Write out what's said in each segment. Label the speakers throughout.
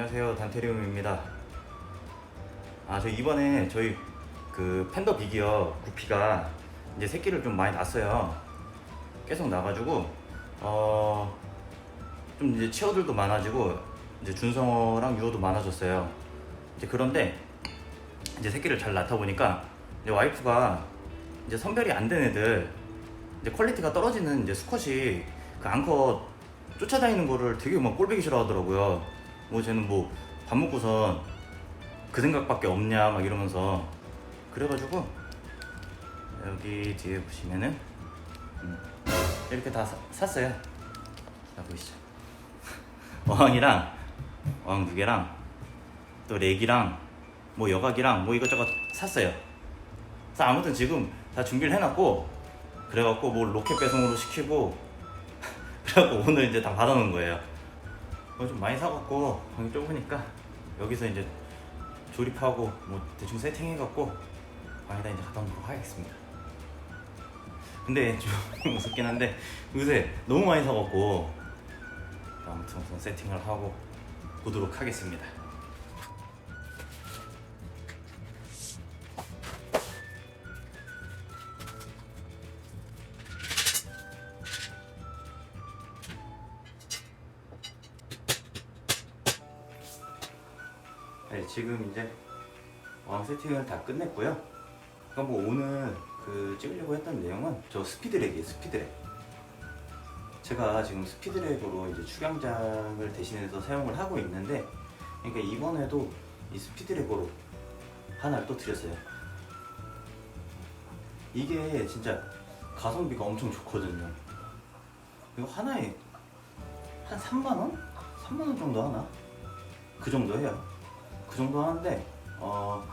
Speaker 1: 안녕하세요. 단테리움입니다. 아저 이번에 저희 그 팬더 비기어 구피가 이제 새끼를 좀 많이 낳았어요. 계속 나가지고 어 좀 이제 치어들도 많아지고 이제 준성어랑 유어도 많아졌어요. 이제 그런데 이제 새끼를 잘 낳다 보니까 이제 와이프가 이제 선별이 안 된 애들 이제 퀄리티가 떨어지는 이제 수컷이 그 앙컷 쫓아다니는 거를 되게 막 꼴보기 싫어하더라고요. 뭐 쟤는 뭐 밥 먹고선 그 생각밖에 없냐 막 이러면서 그래가지고 여기 뒤에 보시면은 음, 이렇게 다 사- 샀어요. 자 보이시죠? 어항이랑 어항 두 개랑 또 렉이랑 뭐 여각이랑 뭐 이것저것 샀어요. 그래서 아무튼 지금 다 준비를 해놨고 그래갖고 뭐 로켓 배송으로 시키고 그래갖고 오늘 이제 다 받아놓은 거예요. 뭐좀 많이 사갖고 방이 좁으니까 여기서 이제 조립하고 뭐 대충 세팅해갖고 방에다 이제 갖다 놓도록 하겠습니다. 근데 좀 무섭긴 한데 요새 너무 많이 사갖고 아무튼 우선 세팅을 하고 보도록 하겠습니다. 지금 이제 왕 세팅을 다 끝냈고요. 그러니까 뭐 오늘 그 찍으려고 했던 내용은 저 스피드렉이에요, 스피드렉. 제가 지금 스피드렉으로 이제 축양장을 대신해서 사용을 하고 있는데, 그러니까 이번에도 이 스피드렉으로 하나를 또 드렸어요. 이게 진짜 가성비가 엄청 좋거든요. 이거 하나에 한 3만 원? 3만 원 정도 하나? 그 정도 해요. 그 정도 하는데 어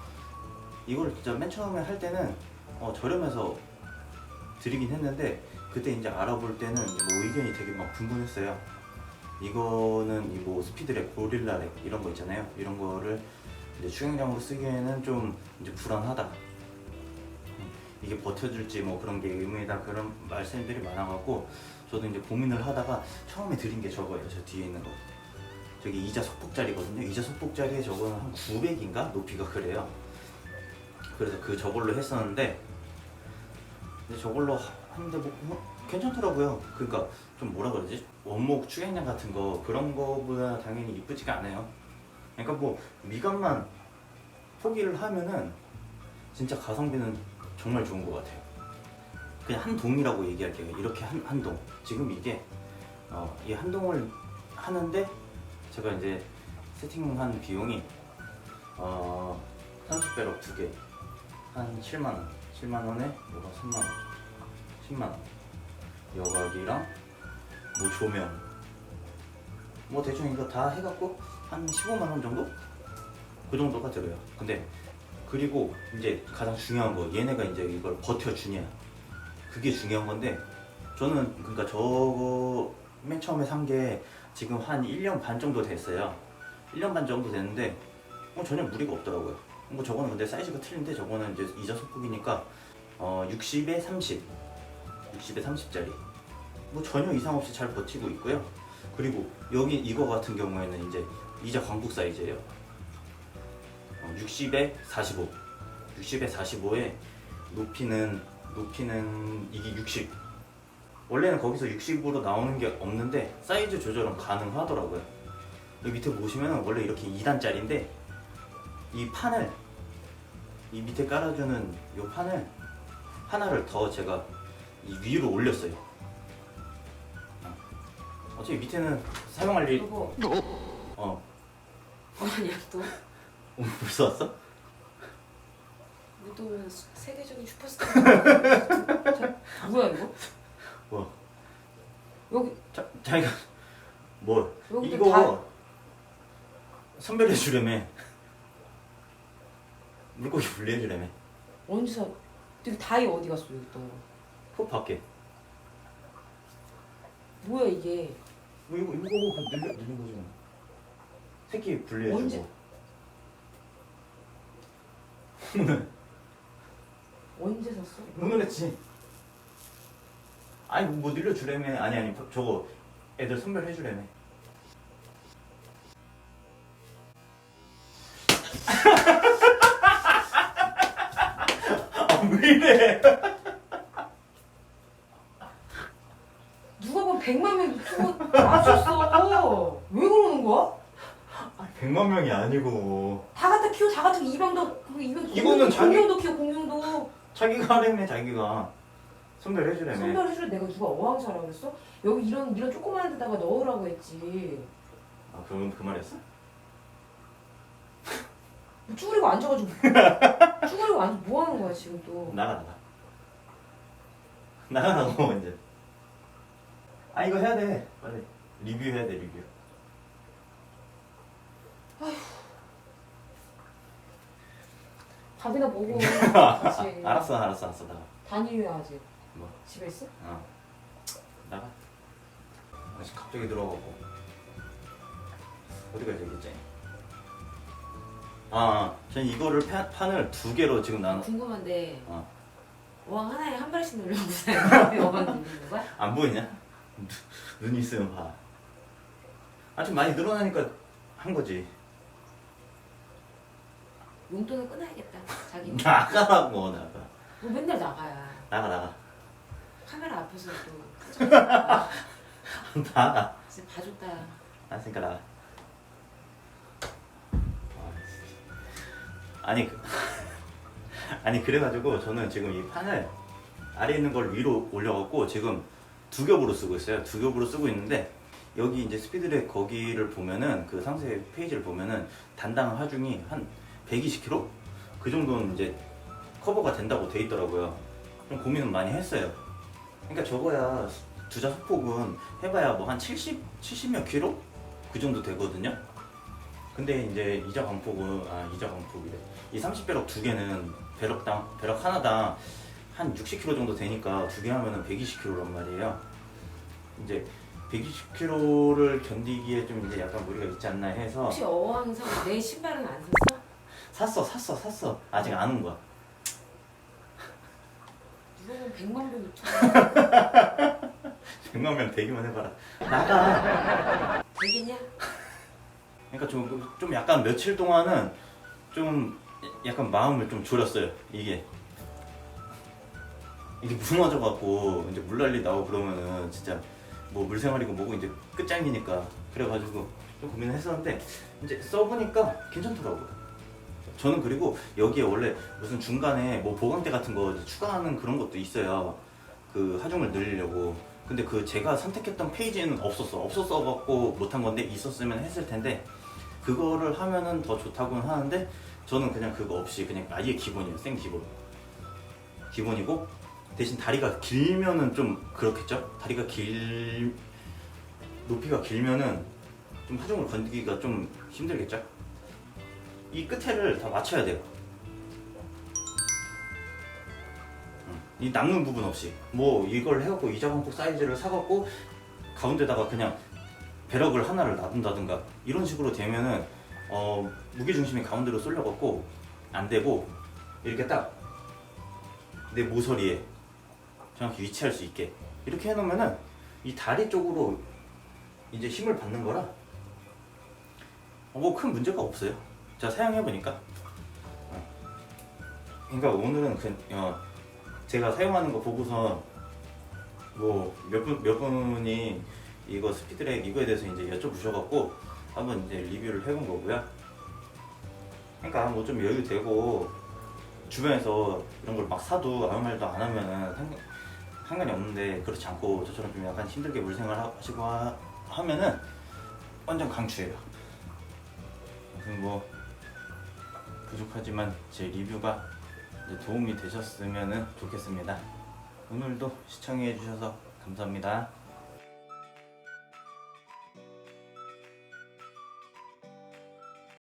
Speaker 1: 이걸 진짜 맨 처음에 할 때는 어, 저렴해서 드리긴 했는데 그때 이제 알아볼 때는 뭐 의견이 되게 막 분분했어요. 이거는 이 뭐 스피드렉, 고릴라렉 이런 거 있잖아요. 이런 거를 이제 추경장으로 쓰기에는 좀 이제 불안하다. 음, 이게 버텨줄지 뭐 그런 게 의문이다 그런 말씀들이 많아갖고 저도 이제 고민을 하다가 처음에 드린 게 저거예요. 저 뒤에 있는 거. 저기 이자 소폭짜리거든요. 이자 소폭짜리에 저거는 한 900인가 높이가 그래요. 그래서 그 저걸로 했었는데 근데 저걸로 하- 하는데 뭐, 뭐 괜찮더라고요. 그러니까 좀 뭐라 그러지? 원목 추행량 같은 거 그런 거보다 당연히 이쁘지가 않아요. 그러니까 뭐 미간만 포기를 하면은 진짜 가성비는 정말 좋은 것 같아요. 그냥 한 동이라고 얘기할게요. 이렇게 한, 한 동. 지금 이게 어, 이 한 동을 하는데 제가 이제 세팅한 비용이 어, 30배럭 두 개, 한 7만 원, 7만 원에 이거 3만 원, 10만 원, 여각이랑 뭐 조명, 뭐 대충 이거 다 해갖고 한 15만 원 정도? 그 정도가 들어요. 근데 그리고 이제 가장 중요한 거 얘네가 이제 이걸 버텨주냐. 그게 중요한 건데 저는 그러니까 저거 맨 처음에 산 게 지금 한 1년 반 정도 됐어요. 1년 반 정도 됐는데 어, 전혀 무리가 없더라고요. 뭐 저거는 근데 사이즈가 틀린데 저거는 이제 이자 소폭이니까 어, 60에 30, 60에 30짜리. 뭐 전혀 이상 없이 잘 버티고 있고요. 그리고 여기 이거 같은 경우에는 이제 이자 광국 사이즈예요. 어, 60에 45, 60에 45에 높이는 높이는 이게 60. 원래는 거기서 60으로 나오는 게 없는데 사이즈 조절은 가능하더라고요. 여기 밑에 보시면 원래 이렇게 2단짜리인데 이 판을 이 밑에 깔아주는 이 판을 하나를 더 제가 이 위로 올렸어요. 어. 어차피 밑에는 사용할 일
Speaker 2: 여보
Speaker 1: 어
Speaker 2: 뭐하냐 또?
Speaker 1: 오늘 벌써 왔어?
Speaker 2: 무도는 세계적인 슈퍼스타 저, 뭐야 이거? 뭐왜 여기
Speaker 1: 자, 자기가 뭐
Speaker 2: 여기도
Speaker 1: 이거
Speaker 2: 다
Speaker 1: 선별해 주려며 물고기 분리해 주려며
Speaker 2: 언제 사? 여기 다이 어디 갔어 여기 또?
Speaker 1: 그 밖에
Speaker 2: 뭐야 이게?
Speaker 1: 뭐 이거 이거 그 늘려 늘린 거지 뭐. 새끼 분리해
Speaker 2: 언제?
Speaker 1: 주고
Speaker 2: 언제 샀어?
Speaker 1: 오늘 했지 아니 뭐 늘려 주려며 아니 아니 저거 애들 선별해 주려며 아왜 이래?
Speaker 2: 누가 보면 100만 명 유튜브 맞췄어. 왜 그러는 거야?
Speaker 1: 100만 명이 아니고.
Speaker 2: 다 갖다 키워 다 갖다 이병도 그 이병
Speaker 1: 이거는 자기-
Speaker 2: 공룡도 키워 공룡도.
Speaker 1: 자기가 하려며 자기가 선별 해 주려며
Speaker 2: 선별 해주려 내가 누가 어항사라고 그랬어? 여기 이런 이런 조그마한 데다가 넣으라고 했지.
Speaker 1: 아 그럼 그 말이었어?
Speaker 2: 뭐 쭈그리고 앉아가지고 쭈그리고 앉아 뭐 하는 거야 지금 또?
Speaker 1: 나가 나가 나가라고 이제 아 이거 해야 돼 빨리 리뷰 해야 돼 리뷰
Speaker 2: 밥이나 먹어.
Speaker 1: 알았어 알았어 알았어 나가
Speaker 2: 다니야지.
Speaker 1: 뭐?
Speaker 2: 집에 있어?
Speaker 1: 어 나가 다시 갑자기 들어가고 어디 가야 되겠지 아 저는 이거를 파, 판을 두 개로 지금 나눠
Speaker 2: 궁금한데
Speaker 1: 어.
Speaker 2: 어항 하나에 한 발씩 왜 어항 넣는 거야?
Speaker 1: 안 보이냐? 눈이 있으면 봐. 아, 좀 많이 늘어나니까 한 거지.
Speaker 2: 용돈을 끊어야겠다. 자기.
Speaker 1: 나가라고, 나가.
Speaker 2: 뭐 맨날 나가야.
Speaker 1: 나가, 나가.
Speaker 2: 카메라 앞에서 또.
Speaker 1: 나가.
Speaker 2: 진짜 봐줬다.
Speaker 1: 아, 진짜. 아니, 그- 아니, 그래가지고 저는 지금 이 판을 아래 있는 걸 위로 올려갖고 지금 두 겹으로 쓰고 있어요. 두 겹으로 쓰고 있는데 여기 이제 스피드렉 거기를 보면은 그 상세 페이지를 보면은 단당 하중이 한 120kg 그 정도는 이제 커버가 된다고 돼 있더라고요. 좀 고민은 많이 했어요. 그러니까 저거야 두자 소폭은 해봐야 뭐 한 70, 70몇 킬로 그 정도 되거든요. 근데 이제 이자 광폭은 아 이자 광폭이래. 이 30배럭 두 개는 배럭당 배럭 하나당 한 60kg 정도 되니까 두 개 하면은 120kg란 말이에요. 이제 120kg를 견디기에 좀 이제 약간 무리가 있지 않나 해서
Speaker 2: 혹시 어항에서 내 신발은 안 샀어?
Speaker 1: 샀어 샀어 샀어 아직 안 온 거야.
Speaker 2: 보면 100만 명 유튜브
Speaker 1: 100만 명 대기만 해봐라. 나가.
Speaker 2: 되겠냐?
Speaker 1: 그러니까 좀, 좀 약간 며칠 동안은 좀 약간 마음을 좀 졸였어요. 이게 이게 무너져갖고 이제 물난리 나오고 그러면은 진짜 뭐 물생활이고 뭐고 이제 끝장이니까 그래가지고 좀 고민을 했었는데 이제 써보니까 괜찮더라고요. 저는 그리고 여기에 원래 무슨 중간에 뭐 보강대 같은 거 추가하는 그런 것도 있어요. 그 하중을 늘리려고. 근데 그 제가 선택했던 페이지에는 없었어. 없었어 갖고 못한 건데 있었으면 했을 텐데 그거를 하면은 더 좋다고는 하는데 저는 그냥 그거 없이 그냥 아예 기본이에요. 생 기본. 기본이고 대신 다리가 길면은 좀 그렇겠죠? 다리가 길 높이가 길면은 좀 하중을 건드기가 좀 힘들겠죠? 이 끝에를 다 맞춰야 돼요. 음, 이 남는 부분 없이 뭐 이걸 해갖고 이자광폭 사이즈를 사갖고 가운데다가 그냥 배럭을 하나를 놔둔다든가 이런 식으로 되면은 어, 무게 중심이 가운데로 쏠려갖고 안 되고 이렇게 딱 내 모서리에 정확히 위치할 수 있게 이렇게 해놓으면은 이 다리 쪽으로 이제 힘을 받는 거라 뭐 큰 문제가 없어요. 제가 사용해 보니까. 그러니까 오늘은 그, 어, 제가 사용하는 거 보고서 뭐몇 분 몇 분이 이거 스피드렉 이거에 대해서 이제 여쭤보셔갖고 한번 이제 리뷰를 해본 거고요. 그러니까 뭐 좀 여유 되고 주변에서 이런 걸 막 사도 아무 말도 안 하면은 상관, 상관이 없는데 그렇지 않고 저처럼 좀 약간 힘들게 물생활 하시고 하, 하면은 완전 강추예요. 아무튼 뭐 부족하지만 제 리뷰가 도움이 되셨으면 좋겠습니다. 오늘도 시청해 주셔서 감사합니다.